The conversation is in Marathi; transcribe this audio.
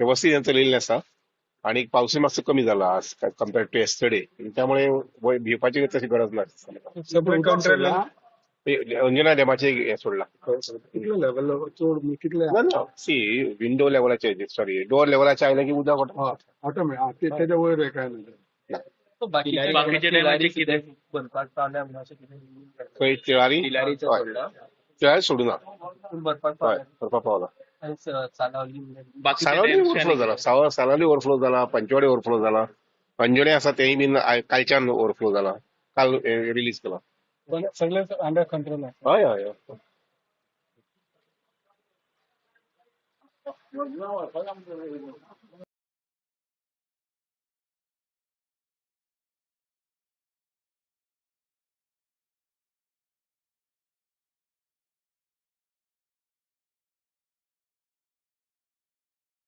व्यवस्थित हें चलयल्लें आसा आनी पावसूय मातसो कमी जाला आज कम्पेअर्ड टू येस्टरडे त्यामुळे वय भिवपाची तशी गरज ना उदक सोडला? ते अंजुना डॅमाचे हें सोडला. सी विंडो लेवलाचे सॉरी डोअर लेवलाचे आयले की उदक वता. ऑटोमॅटिक त्याच्या वयर काय नाही. सोडूं ना करपाक पावला म्हणल्यार सालावली ओव्हरफ्लो जाला साव सालावली ओव्हरफ्लो जाला पंचवाडी ओव्हरफ्लो जाला अंजणे आसा तेय बीन कालच्यान ओव्हरफ्लो जाला काल रिलीज केला. सगळे अंडर कंट्रोल आहे. हय हय हय.